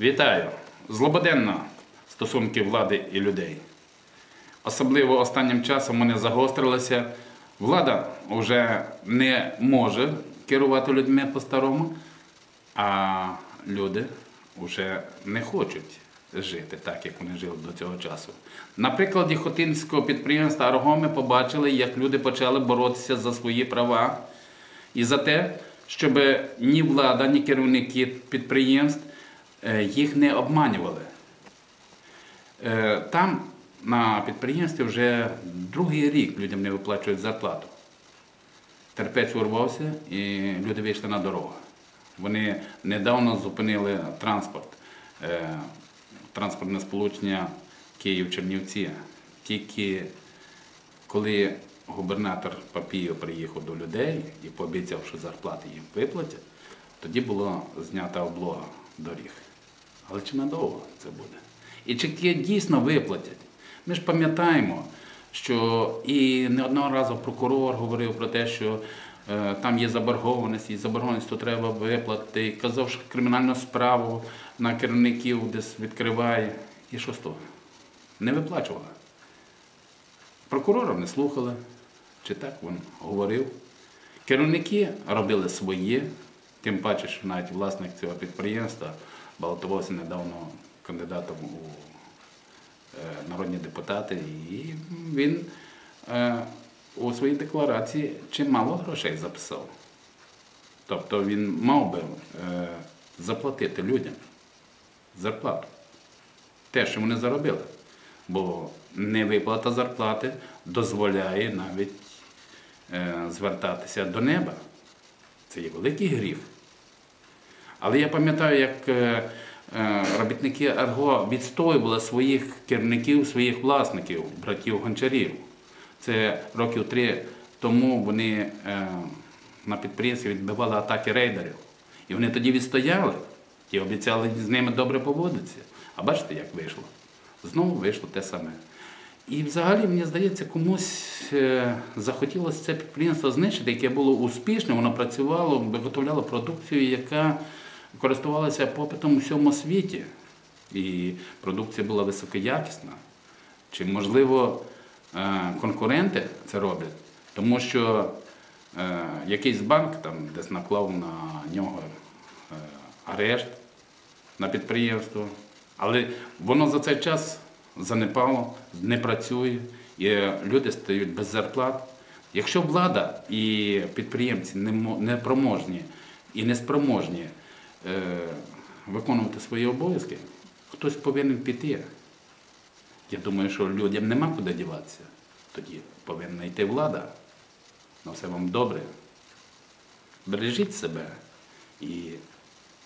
Вітаю! Злободенно стосунки влади і людей. Особливо останнім часом вони загострилися. Влада вже не може керувати людьми по-старому, а люди вже не хочуть жити так, як вони жили до цього часу. На прикладі Хотинського підприємства Арго ми побачили, як люди почали боротися за свої права і за те, щоб ні влада, ні керівники підприємств їх не обманювали. Е, Там на підприємстві вже другий рік людям не виплачують зарплату. Терпець урвався і люди вийшли на дорогу. Вони недавно зупинили транспорт, е, транспортне сполучення Київ-Чернівці. Тільки коли губернатор Папієв приїхав до людей і пообіцяв, що зарплати їм виплатять, тоді була знята облога доріг. Але чи надовго це буде? І чи дійсно виплатять? Ми ж пам'ятаємо, що і не одного разу прокурор говорив про те, що е, там є заборгованість, і заборгованість то треба виплатити. І казав, що кримінальну справу на керівників десь відкриває. І що з того? Не виплачувала. Прокурора не слухали, чи так він говорив. Керівники робили своє, тим паче, що навіть власник цього підприємства балотувався недавно кандидатом у е, народні депутати, і він е, у своїй декларації чимало грошей записав. Тобто він мав би е, заплатити людям зарплату. Те, що вони заробили. Бо невиплата зарплати дозволяє навіть звертатися до неба. Це є великий гріх. Але я пам'ятаю, як е, е, робітники Арго відстоювали своїх керівників, своїх власників, братів гончарів. Це років три тому вони е, на підприємстві відбивали атаки рейдерів. І вони тоді відстояли і обіцяли з ними добре поводитися. А бачите, як вийшло? Знову вийшло те саме. І взагалі, мені здається, комусь захотілося це підприємство знищити, яке було успішне, воно працювало, виготовляло продукцію, яка користувалася попитом у всьому світі. І продукція була високоякісна. Чи, можливо, е, конкуренти це роблять, тому що е, якийсь банк там десь наклав на нього е, арешт на підприємство, але воно за цей час занепало, не працює, і люди стають без зарплат. Якщо влада і підприємці не мо- не проможні і не спроможні е, виконувати свої обов'язки, хтось повинен піти. Я думаю, що людям нема куди діватися. Тоді повинна йти влада. На все вам добре. Бережіть себе і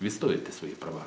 відстоюйте свої права.